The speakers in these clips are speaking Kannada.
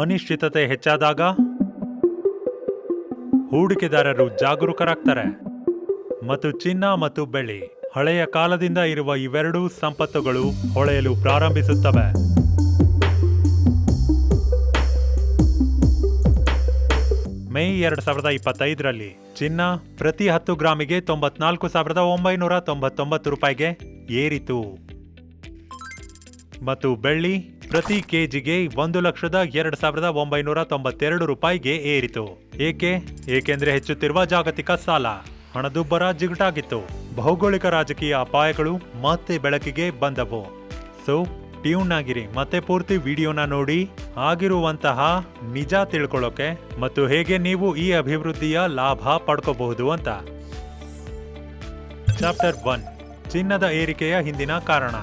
ಅನಿಶ್ಚಿತತೆ ಹೆಚ್ಚಾದಾಗ ಹೂಡಿಕೆದಾರರು ಜಾಗರೂಕರಾಗ್ತಾರೆ. ಮತ್ತು ಚಿನ್ನ ಮತ್ತು ಬೆಳ್ಳಿ ಹಳೆಯ ಕಾಲದಿಂದ ಇರುವ ಇವೆರಡೂ ಸಂಪತ್ತುಗಳು ಹೊಳೆಯಲು ಪ್ರಾರಂಭಿಸುತ್ತವೆ. ಮೇ ಎರಡ್ ಸಾವಿರದ ಇಪ್ಪತ್ತೈದರಲ್ಲಿ ಚಿನ್ನ ಪ್ರತಿ ಹತ್ತು ಗ್ರಾಮಿಗೆ ತೊಂಬತ್ನಾಲ್ಕು ಸಾವಿರದ ಒಂಬೈನೂರ ತೊಂಬತ್ತೊಂಬತ್ತು ರೂಪಾಯಿಗೆ ಏರಿತು. ಮತ್ತು ಬೆಳ್ಳಿ ಪ್ರತಿ ಕೆಜಿಗೆ ಒಂದು ಲಕ್ಷದ ಎರಡು ಸಾವಿರದ ಒಂಬೈನೂರ ತೊಂಬತ್ತೆರಡು ರೂಪಾಯಿಗೆ ಏರಿತು. ಏಕೆ? ಏಕೆಂದ್ರೆ ಹೆಚ್ಚುತ್ತಿರುವ ಜಾಗತಿಕ ಸಾಲ ಹಣದುಬ್ಬರ ಜಿಗುಟಾಗಿತ್ತು. ಭೌಗೋಳಿಕ ರಾಜಕೀಯ ಅಪಾಯಗಳು ಮತ್ತೆ ಬೆಳಕಿಗೆ ಬಂದವು. ಸೊ ಟ್ಯೂನ್ ಆಗಿರಿ, ಮತ್ತೆ ಪೂರ್ತಿ ವಿಡಿಯೋನ ನೋಡಿ, ಆಗಿರುವಂತಹ ನಿಜ ತಿಳ್ಕೊಳ್ಳೋಕೆ ಮತ್ತು ಹೇಗೆ ನೀವು ಈ ಅಭಿವೃದ್ಧಿಯ ಲಾಭ ಪಡ್ಕೋಬಹುದು ಅಂತ. ಚಾಪ್ಟರ್ ಒನ್ ಚಿನ್ನದ ಏರಿಕೆಯ ಹಿಂದಿನ ಕಾರಣ.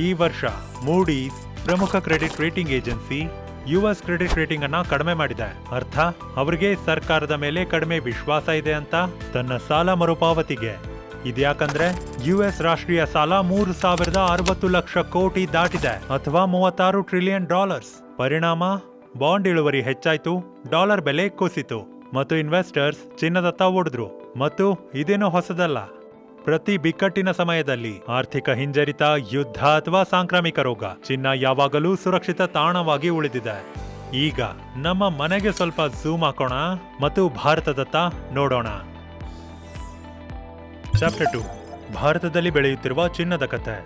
ಈ ವರ್ಷ ಮೂಡೀಸ್ ಪ್ರಮುಖ credit rating agency US credit rating ಅನ್ನ ಕಡಿಮೆ ಮಾಡಿದೆ. ಅರ್ಥ? ಅವರಿಗೆ ಸರ್ಕಾರದ ಮೇಲೆ ಕಡಿಮೆ ವಿಶ್ವಾಸ ಇದೆ ಅಂತ ತನ್ನ ಸಾಲ ಮರುಪಾವತಿಗೆ. ಇದ್ಯಾಕಂದ್ರೆ ಯುಎಸ್ ರಾಷ್ಟ್ರೀಯ ಸಾಲ ಮೂರು ಸಾವಿರದ ಅರವತ್ತು ಲಕ್ಷ ಕೋಟಿ ದಾಟಿದೆ ಅಥವಾ ಮೂವತ್ತಾರು ಟ್ರಿಲಿಯನ್ ಡಾಲರ್ಸ್. ಪರಿಣಾಮ? ಬಾಂಡ್ ಇಳುವರಿ ಹೆಚ್ಚಾಯ್ತು, ಡಾಲರ್ ಬೆಲೆ ಕುಸಿತು. ಮತ್ತು ಇನ್ವೆಸ್ಟರ್ಸ್ ಚಿನ್ನದತ್ತ ಓಡಿದ್ರು. ಮತ್ತು ಇದೇನು ಹೊಸದಲ್ಲ. ಪ್ರತಿ ಬಿಕ್ಕಟ್ಟಿನ ಸಮಯದಲ್ಲಿ ಆರ್ಥಿಕ ಹಿಂಜರಿತ, ಯುದ್ಧ ಅಥವಾ ಸಾಂಕ್ರಾಮಿಕ ರೋಗ ಚಿನ್ನ ಯಾವಾಗಲೂ ಸುರಕ್ಷಿತ ತಾಣವಾಗಿ ಉಳಿದಿದೆ. ಈಗ ನಮ್ಮ ಮನೆಗೆ ಸ್ವಲ್ಪ ಝೂಮ್ ಹಾಕೋಣ ಮತ್ತು ಭಾರತದತ್ತ ನೋಡೋಣ. ಚಾಪ್ಟರ್ ಟು ಭಾರತದಲ್ಲಿ ಬೆಳೆಯುತ್ತಿರುವ ಚಿನ್ನದ ಕಥೆ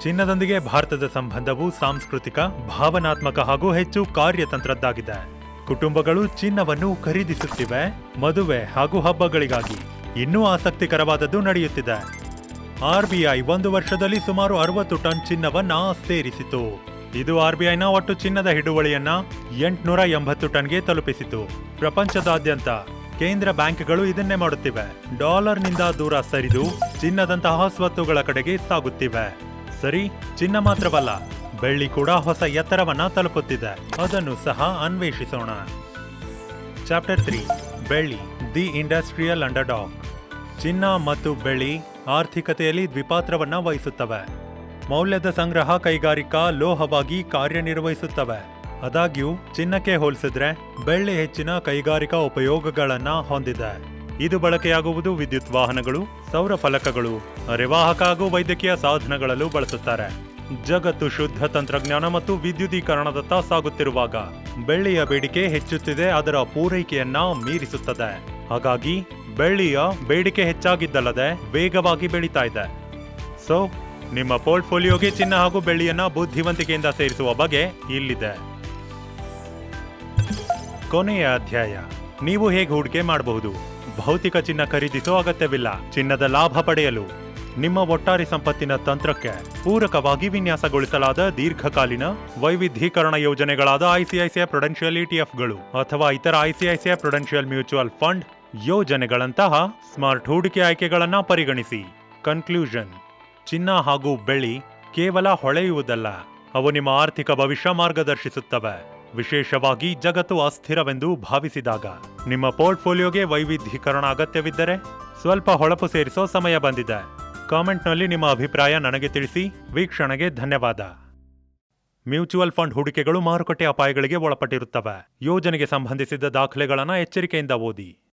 ಚಿನ್ನದೊಂದಿಗೆ ಭಾರತದ ಸಂಬಂಧವು ಸಾಂಸ್ಕೃತಿಕ, ಭಾವನಾತ್ಮಕ ಹಾಗೂ ಹೆಚ್ಚು ಕಾರ್ಯತಂತ್ರದ್ದಾಗಿದೆ. ಕುಟುಂಬಗಳು ಚಿನ್ನವನ್ನು ಖರೀದಿಸುತ್ತಿವೆ, ಮದುವೆ ಹಾಗೂ ಹಬ್ಬಗಳಿಗಾಗಿ. ಇನ್ನೂ ಆಸಕ್ತಿಕರವಾದದ್ದು ನಡೆಯುತ್ತಿದೆ. ಆರ್ಬಿಐ ಒಂದು ವರ್ಷದಲ್ಲಿ ಸುಮಾರು ಅರವತ್ತು ಟನ್ ಚಿನ್ನವನ್ನ ಸೇರಿಸಿತು. ಇದು ಆರ್ಬಿಐನ ಒಟ್ಟು ಚಿನ್ನದ ಹಿಡುವಳಿಯನ್ನ ಎಂಟುನೂರ ಎಂಬತ್ತು ಟನ್ಗೆ ತಲುಪಿಸಿತು. ಪ್ರಪಂಚದಾದ್ಯಂತ ಕೇಂದ್ರ ಬ್ಯಾಂಕ್ಗಳು ಇದನ್ನೇ ಮಾಡುತ್ತಿವೆ. ಡಾಲರ್ನಿಂದ ದೂರ ಸರಿದು ಚಿನ್ನದಂತಹ ಸ್ವತ್ತುಗಳ ಕಡೆಗೆ ಸಾಗುತ್ತಿವೆ. ಸರಿ, ಚಿನ್ನ ಮಾತ್ರವಲ್ಲ, ಬೆಳ್ಳಿ ಕೂಡ ಹೊಸ ಎತ್ತರವನ್ನ ತಲುಪುತ್ತಿದೆ. ಅದನ್ನು ಸಹ ಅನ್ವೇಷಿಸೋಣ. ಚಾಪ್ಟರ್ ತ್ರೀ, ಬೆಳ್ಳಿ, ದಿ ಇಂಡಸ್ಟ್ರಿಯಲ್ ಅಂಡರ್ಡಾಗ್. ಚಿನ್ನ ಮತ್ತು ಬೆಳ್ಳಿ ಆರ್ಥಿಕತೆಯಲ್ಲಿ ದ್ವಿಪಾತ್ರವನ್ನು ವಹಿಸುತ್ತವೆ. ಮೌಲ್ಯದ ಸಂಗ್ರಹ ಕೈಗಾರಿಕಾ ಲೋಹವಾಗಿ ಕಾರ್ಯನಿರ್ವಹಿಸುತ್ತವೆ. ಆದಾಗ್ಯೂ, ಚಿನ್ನಕ್ಕೆ ಹೋಲಿಸಿದ್ರೆ ಬೆಳ್ಳಿ ಹೆಚ್ಚಿನ ಕೈಗಾರಿಕಾ ಉಪಯೋಗಗಳನ್ನ ಹೊಂದಿದೆ. ಇದು ಬಳಕೆಯಾಗುವುದು ವಿದ್ಯುತ್ ವಾಹನಗಳು, ಸೌರ ಫಲಕಗಳು, ಅರೆವಾಹಕ ಹಾಗೂ ವೈದ್ಯಕೀಯ ಸಾಧನಗಳಲ್ಲೂ ಬಳಸುತ್ತಾರೆ. ಜಗತ್ತು ಶುದ್ಧ ತಂತ್ರಜ್ಞಾನ ಮತ್ತು ವಿದ್ಯುದೀಕರಣದತ್ತ ಸಾಗುತ್ತಿರುವಾಗ ಬೆಳ್ಳಿಯ ಬೇಡಿಕೆ ಹೆಚ್ಚುತ್ತಿದೆ ಅದರ ಪೂರೈಕೆಯನ್ನ ಮೀರಿಸುತ್ತದೆ. ಹಾಗಾಗಿ ಬೆಳ್ಳಿಯ ಬೇಡಿಕೆ ಹೆಚ್ಚಾಗಿದ್ದಲ್ಲದೆ ವೇಗವಾಗಿ ಬೆಳೀತಾ ಇದೆ. ಸೊ ನಿಮ್ಮ ಪೋರ್ಟ್ಫೋಲಿಯೋಗೆ ಚಿನ್ನ ಹಾಗೂ ಬೆಳ್ಳಿಯನ್ನ ಬುದ್ಧಿವಂತಿಕೆಯಿಂದ ಸೇರಿಸುವ ಬಗೆ ಇಲ್ಲಿದೆ. ಕೊನೆಯ ಅಧ್ಯಾಯ. ನೀವು ಹೇಗೆ ಹೂಡಿಕೆ ಮಾಡಬಹುದು? ಭೌತಿಕ ಚಿನ್ನ ಖರೀದಿಸೋ ಅಗತ್ಯವಿಲ್ಲ. ಚಿನ್ನದ ಲಾಭ ಪಡೆಯಲು. ನಿಮ್ಮ ಒಟ್ಟಾರೆ ಸಂಪತ್ತಿನ ತಂತ್ರಕ್ಕೆ ಪೂರಕವಾಗಿ ವಿನ್ಯಾಸಗೊಳಿಸಲಾದ ದೀರ್ಘಕಾಲೀನ ವೈವಿಧ್ಯೀಕರಣ ಯೋಜನೆಗಳಾದ ಐಸಿಐಸಿಐ ಪ್ರೊಡೆನ್ಷಿಯಲ್ ಇಟಿಎಫ್ಗಳು ಅಥವಾ ಇತರ ಐಸಿಐಸಿಐ ಪ್ರೊಡೆನ್ಷಿಯಲ್ ಮ್ಯೂಚುವಲ್ ಫಂಡ್ ಯೋಜನೆಗಳಂತಹ ಸ್ಮಾರ್ಟ್ ಹೂಡಿಕೆ ಆಯ್ಕೆಗಳನ್ನು ಪರಿಗಣಿಸಿ. ಕನ್ಕ್ಲೂಷನ್. ಚಿನ್ನ ಹಾಗೂ ಬೆಳ್ಳಿ ಕೇವಲ ಹೊಳೆಯುವುದಲ್ಲ, ಅವು ನಿಮ್ಮ ಆರ್ಥಿಕ ಭವಿಷ್ಯ ಮಾರ್ಗದರ್ಶಿಸುತ್ತವೆ. ವಿಶೇಷವಾಗಿ ಜಗತ್ತು ಅಸ್ಥಿರವೆಂದು ಭಾವಿಸಿದಾಗ. ನಿಮ್ಮ ಪೋರ್ಟ್ಫೋಲಿಯೋಗೆ ವೈವಿಧ್ಯೀಕರಣ ಅಗತ್ಯವಿದ್ದರೆ ಸ್ವಲ್ಪ ಹೊಳಪು ಸೇರಿಸೋ ಸಮಯ ಬಂದಿದೆ. ಕಾಮೆಂಟ್ನಲ್ಲಿ ನಿಮ್ಮ ಅಭಿಪ್ರಾಯ ನನಗೆ ತಿಳಿಸಿ, ವೀಕ್ಷಣೆಗೆ ಧನ್ಯವಾದ. ಮ್ಯೂಚುವಲ್ ಫಂಡ್ ಹೂಡಿಕೆಗಳು ಮಾರುಕಟ್ಟೆ ಅಪಾಯಗಳಿಗೆ ಒಳಪಟ್ಟಿರುತ್ತವೆ. ಯೋಜನೆಗೆ ಸಂಬಂಧಿಸಿದ ದಾಖಲೆಗಳನ್ನು ಎಚ್ಚರಿಕೆಯಿಂದ ಓದಿ.